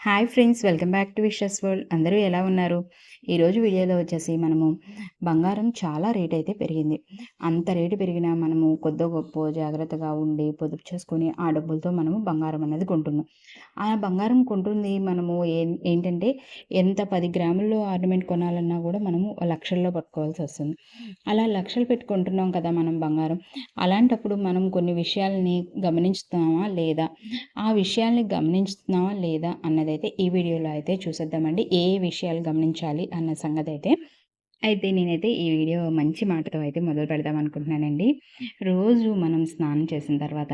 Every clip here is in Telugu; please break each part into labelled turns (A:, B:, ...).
A: Hi friends welcome back to wishes world. అందరూ ఎలా ఉన్నారు? ఈరోజు వీడియోలో వచ్చేసి మనము బంగారం చాలా రేట్ అయితే పెరిగింది. అంత రేటు పెరిగినా మనము కొద్ది గొప్ప జాగ్రత్తగా ఉండి పొదుపు చేసుకొని ఆ డబ్బులతో మనము బంగారం అనేది కొంటున్నాం. ఆ బంగారం కొంటుంది మనము ఏంటంటే ఎంత పది గ్రాముల్లో ఆర్నమెంట్ కొనాలన్నా కూడా మనము లక్షల్లో పట్టుకోవాల్సి వస్తుంది. అలా లక్షలు పెట్టుకుంటున్నాం కదా మనం బంగారం. అలాంటప్పుడు మనం కొన్ని విషయాలని గమనిస్తున్నామా లేదా? ఆ విషయాల్ని గమనిస్తున్నామా లేదా అన్నది అయితే ఈ వీడియోలో అయితే చూసేద్దామండి. ఏ విషయాలు గమనించాలి అన్న సంగతి అయితే అయితే నేనైతే ఈ వీడియో మంచి మాటతో అయితే మొదలు పెడదాం అనుకుంటున్నానండి. రోజు మనం స్నానం చేసిన తర్వాత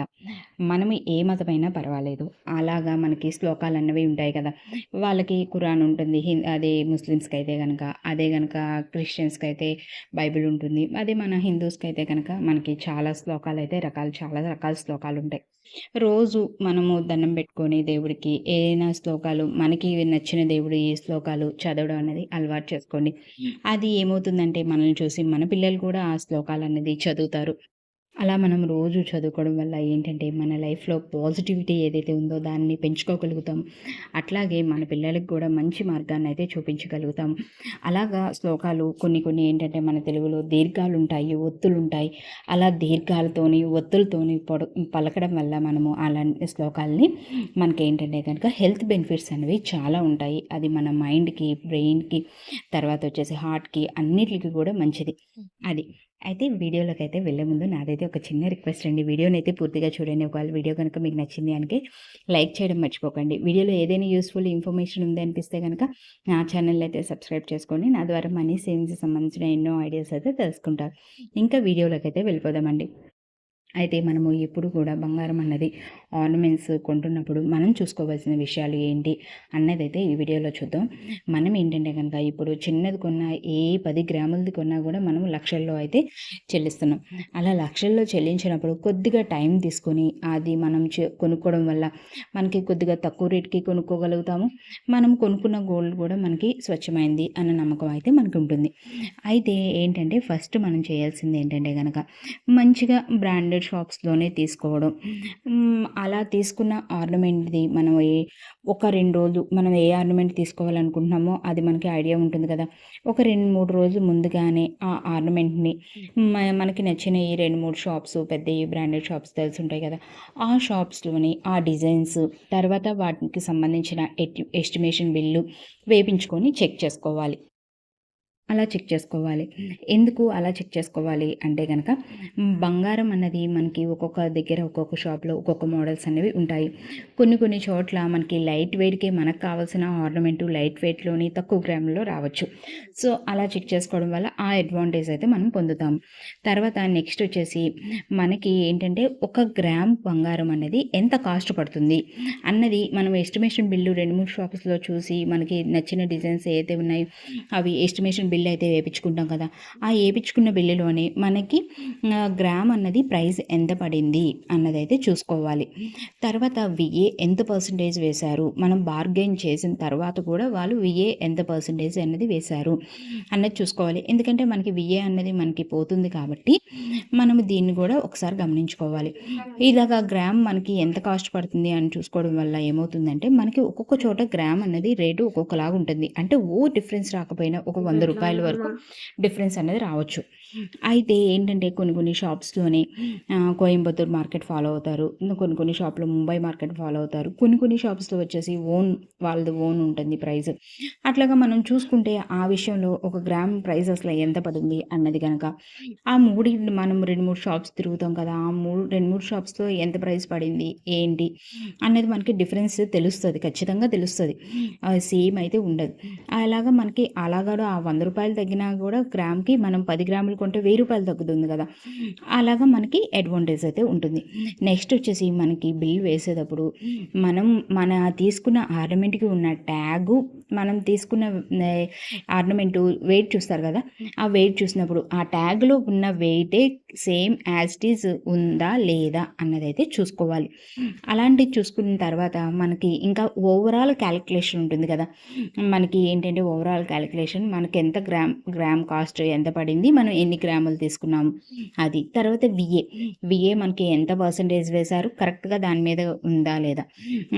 A: మనం ఏ మతమైనా పర్వాలేదు. అలాగా మనకి శ్లోకాలు అన్నవి ఉంటాయి కదా. వాళ్ళకి కురాన్ ఉంటుంది. అదే ముస్లిమ్స్కి అయితే కనుక అదే కనుక క్రిస్టియన్స్కి అయితే బైబిల్ ఉంటుంది. అదే మన హిందూస్కి అయితే కనుక మనకి చాలా శ్లోకాలు అయితే రకాలు చాలా రకాల శ్లోకాలు ఉంటాయి. రోజు మనము దండం పెట్టుకొని దేవుడికి ఏదైనా శ్లోకాలు మనకి నచ్చిన దేవుడు ఈ శ్లోకాలు చదవడం అనేది అలవాటు చేసుకోండి. అది ఏమవుతుందంటే మనల్ని చూసి మన పిల్లలు కూడా ఆ శ్లోకాలు అనేది చదువుతారు. అలా మనం రోజు చదువుకోవడం వల్ల ఏంటంటే మన లైఫ్లో పాజిటివిటీ ఏదైతే ఉందో దాన్ని పెంచుకోగలుగుతాం. అట్లాగే మన పిల్లలకు కూడా మంచి మార్గాన్ని అయితే చూపించగలుగుతాం. అలాగా శ్లోకాలు కొన్ని కొన్ని ఏంటంటే మన తెలుగులో దీర్ఘాలు ఉంటాయి ఒత్తులు ఉంటాయి. అలా దీర్ఘాలతోని ఒత్తులతోని పొడ పలకడం వల్ల మనము అలాంటి శ్లోకాలని మనకి ఏంటంటే కనుక హెల్త్ బెనిఫిట్స్ అనేవి చాలా ఉంటాయి. అది మన మైండ్కి బ్రెయిన్కి తర్వాత వచ్చేసి హార్ట్కి అన్నిటికి కూడా మంచిది. అది. అయితే వీడియోలోకి అయితే వెళ్ళే ముందు నాదైతే ఒక చిన్న రిక్వెస్ట్ అండి. వీడియోని అయితే పూర్తిగా చూడండి. ఒకవేళ వీడియో కనుక మీకు నచ్చింది అంటే లైక్ చేయడం మర్చిపోకండి. వీడియోలో ఏదైనా యూస్ఫుల్ ఇన్ఫర్మేషన్ ఉంది అనిపిస్తే కనుక నా ఛానల్ అయితే సబ్స్క్రైబ్ చేసుకోండి. నా ద్వారా మనీ సేవింగ్స్ సంబంధించిన ఎన్నో ఐడియాస్ అయితే తెలుసుకుంటారు. ఇంకా వీడియోలోకి అయితే వెళ్ళిపోదామండి. అయితే మనము ఎప్పుడు కూడా బంగారం అన్నది ఆర్నమెంట్స్ కొంటున్నప్పుడు మనం చూసుకోవాల్సిన విషయాలు ఏంటి అన్నది అయితే ఈ వీడియోలో చూద్దాం. మనం ఏంటంటే కనుక ఇప్పుడు చిన్నది కొన్నా ఏ పది గ్రాములది కొన్నా కూడా మనం లక్షల్లో అయితే చెల్లిస్తున్నాం. అలా లక్షల్లో చెల్లించినప్పుడు కొద్దిగా టైం తీసుకొని అది మనం కొనుక్కోవడం వల్ల మనకి కొద్దిగా తక్కువ రేట్కి కొనుక్కోగలుగుతాము. మనం కొనుక్కున్న గోల్డ్ కూడా మనకి స్వచ్ఛమైంది అన్న నమ్మకం అయితే మనకు ఉంటుంది అయితే ఏంటంటే ఫస్ట్ మనం చేయాల్సింది ఏంటంటే కనుక మంచిగా బ్రాండెడ్ షాప్స్లోనే తీసుకోవడం. అలా తీసుకున్న ఆర్నమెంట్ది మనం ఏ ఒక రెండు రోజులు మనం ఏ ఆర్నమెంట్ తీసుకోవాలనుకుంటున్నామో అది మనకి ఐడియా ఉంటుంది కదా. ఒక రెండు మూడు రోజులు ముందుగానే ఆ ఆర్నమెంట్ని మనకి నచ్చిన ఈ రెండు మూడు షాప్స్ పెద్ద ఈ బ్రాండెడ్ షాప్స్ తెలిసి ఉంటాయి కదా. ఆ షాప్స్లోని ఆ డిజైన్స్ తర్వాత వాటికి సంబంధించిన ఎస్టిమేషన్ బిల్లు వేపించుకొని చెక్ చేసుకోవాలి. అలా చెక్ చేసుకోవాలి. ఎందుకు అలా చెక్ చేసుకోవాలి అంటే కనుక బంగారం అన్నది మనకి ఒక్కొక్క దగ్గర ఒక్కొక్క షాప్లో ఒక్కొక్క మోడల్స్ అనేవి ఉంటాయి. కొన్ని కొన్ని చోట్ల మనకి లైట్ వెయిట్కే మనకు కావాల్సిన ఆర్నమెంటు లైట్ వెయిట్లోని తక్కువ గ్రాములో రావచ్చు. సో అలా చెక్ చేసుకోవడం వల్ల ఆ అడ్వాంటేజ్ అయితే మనం పొందుతాం. తర్వాత నెక్స్ట్ వచ్చేసి మనకి ఏంటంటే ఒక గ్రామ్ బంగారం అనేది ఎంత కాస్ట్ పడుతుంది అన్నది మనం ఎస్టిమేషన్ బిల్లు రెండు మూడు షాప్స్లో చూసి మనకి నచ్చిన డిజైన్స్ ఏదైతే ఉన్నాయో అవి ఎస్టిమేషన్ బిల్ అయితే వేయించుకుంటాం కదా. ఆ వేయించుకున్న బిల్లులోనే మనకి గ్రామ్ అన్నది ప్రైస్ ఎంత పడింది అన్నది అయితే చూసుకోవాలి. తర్వాత విఏ ఎంత పర్సంటేజ్ వేశారు మనం బార్గెన్ చేసిన తర్వాత కూడా వాళ్ళు విఏ ఎంత పర్సంటేజ్ అన్నది వేశారు అన్నది చూసుకోవాలి. ఎందుకంటే మనకి విఏ అన్నది మనకి పోతుంది కాబట్టి మనం దీన్ని కూడా ఒకసారి గమనించుకోవాలి. ఇలాగా గ్రామ్ మనకి ఎంత కాస్ట్ పడుతుంది అని చూసుకోవడం వల్ల ఏమవుతుందంటే మనకి ఒక్కొక్క చోట గ్రామ్ అన్నది రేటు ఒక్కొక్కలాగా ఉంటుంది. అంటే ఓ డిఫరెన్స్ రాకపోయినా ఒక వంద రూపాయల వరకు డిఫరెన్స్ అనేది రావచ్చు. అయితే ఏంటంటే కొన్ని కొన్ని షాప్స్లోనే కోయంబత్తూర్ మార్కెట్ ఫాలో అవుతారు. కొన్ని కొన్ని షాప్లో ముంబై మార్కెట్ ఫాలో అవుతారు. కొన్ని కొన్ని షాప్స్లో వచ్చేసి ఓన్ వాళ్ళది ఓన్ ఉంటుంది ప్రైస్ అట్లాగా మనం చూసుకుంటే ఆ విషయంలో ఒక గ్రామ్ ప్రైస్ అసలు ఎంత పడింది అన్నది కనుక ఆ మూడు మనం రెండు మూడు షాప్స్ తిరుగుతాం కదా ఆ మూడు రెండు మూడు షాప్స్లో ఎంత ప్రైస్ పడింది ఏంటి అనేది మనకి డిఫరెన్స్ తెలుస్తుంది ఖచ్చితంగా తెలుస్తుంది. సేమ్ అయితే ఉండదు. అలాగా మనకి అలాగా ఆ వంద రూపాయలు తగ్గినా కూడా గ్రామ్కి మనం పది గ్రాములు కొంటే వెయ్యి రూపాయలు తగ్గుతుంది కదా. అలాగా మనకి అడ్వాంటేజ్ అయితే ఉంటుంది. నెక్స్ట్ వచ్చేసి మనకి బిల్ వేసేటప్పుడు మనం మన తీసుకున్న ఆర్నమెంట్కి ఉన్న ట్యాగు మనం తీసుకున్న ఆర్నమెంటు వెయిట్ చూస్తారు కదా ఆ వెయిట్ చూసినప్పుడు ఆ ట్యాగ్లో ఉన్న వెయిటే సేమ్ యాజ్ ఇట్ ఈజ్ ఉందా లేదా అన్నదైతే చూసుకోవాలి. అలాంటివి చూసుకున్న తర్వాత మనకి ఇంకా ఓవరాల్ క్యాలిక్యులేషన్ ఉంటుంది కదా. మనకి ఏంటంటే ఓవరాల్ క్యాలిక్యులేషన్ మనకి ఎంత గ్రామ్ గ్రామ్ కాస్ట్ ఎంత పడింది మనం ఎన్ని గ్రాములు తీసుకున్నాము అది. తర్వాత విఏ విఏ మనకి ఎంత పర్సంటేజ్ వేశారు కరెక్ట్గా దాని మీద ఉందా లేదా.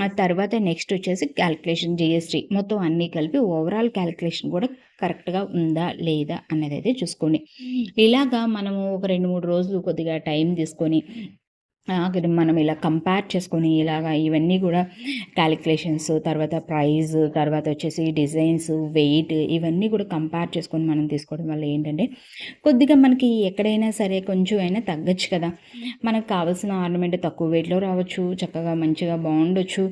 A: ఆ తర్వాత నెక్స్ట్ వచ్చేసి క్యాలిక్యులేషన్ జిఎస్టీ మొత్తం అన్ని కలిపి ఓవరాల్ క్యాలిక్యులేషన్ కూడా కరెక్ట్గా ఉందా లేదా అన్నది అయితే చూసుకోండి ఇలాగా మనము ఒక రెండు మూడు రోజులు కొద్దిగా టైం తీసుకొని మనం ఇలా కంపేర్ చేసుకొని ఇలాగా ఇవన్నీ కూడా క్యాలిక్యులేషన్స్ తర్వాత ప్రైజ్ తర్వాత వచ్చేసి డిజైన్స్ వెయిట్ ఇవన్నీ కూడా కంపేర్ చేసుకొని మనం తీసుకోవడం వల్ల ఏంటంటే కొద్దిగా మనకి ఎక్కడైనా సరే కొంచెం అయినా తగ్గచ్చు కదా. మనకు కావాల్సిన ఆర్నమెంట్ తక్కువ వెయిట్లో రావచ్చు చక్కగా మంచిగా బాగుండొచ్చు.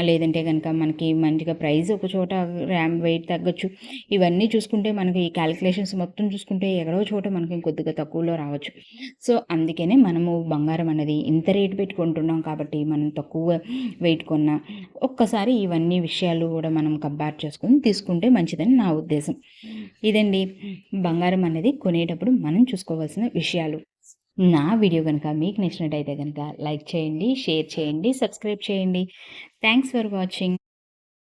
A: లేదంటే కనుక మనకి మంచిగా ప్రైస్ ఒక చోట ర్యామ్ వెయిట్ తగ్గచ్చు. ఇవన్నీ చూసుకుంటే మనకి ఈ క్యాలిక్యులేషన్స్ మొత్తం చూసుకుంటే ఎక్కడో చోట మనకి కొద్దిగా తక్కువలో రావచ్చు. సో అందుకనే మనము బంగారం అనేది ఇంత రేటు పెట్టుకుంటున్నాం కాబట్టి మనం తక్కువ వెయిట్ కొన్నా ఒక్కసారి ఇవన్నీ విషయాలు కూడా మనం కంపేర్ చేసుకొని తీసుకుంటే మంచిదని నా ఉద్దేశం. ఇదండి. బంగారం అనేది కొనేటప్పుడు మనం చూసుకోవాల్సిన విషయాలు. నా వీడియో కనుక మీకు నచ్చినట్టయితే కనుక లైక్ చేయండి షేర్ చేయండి సబ్స్క్రైబ్ చేయండి. Thanks for watching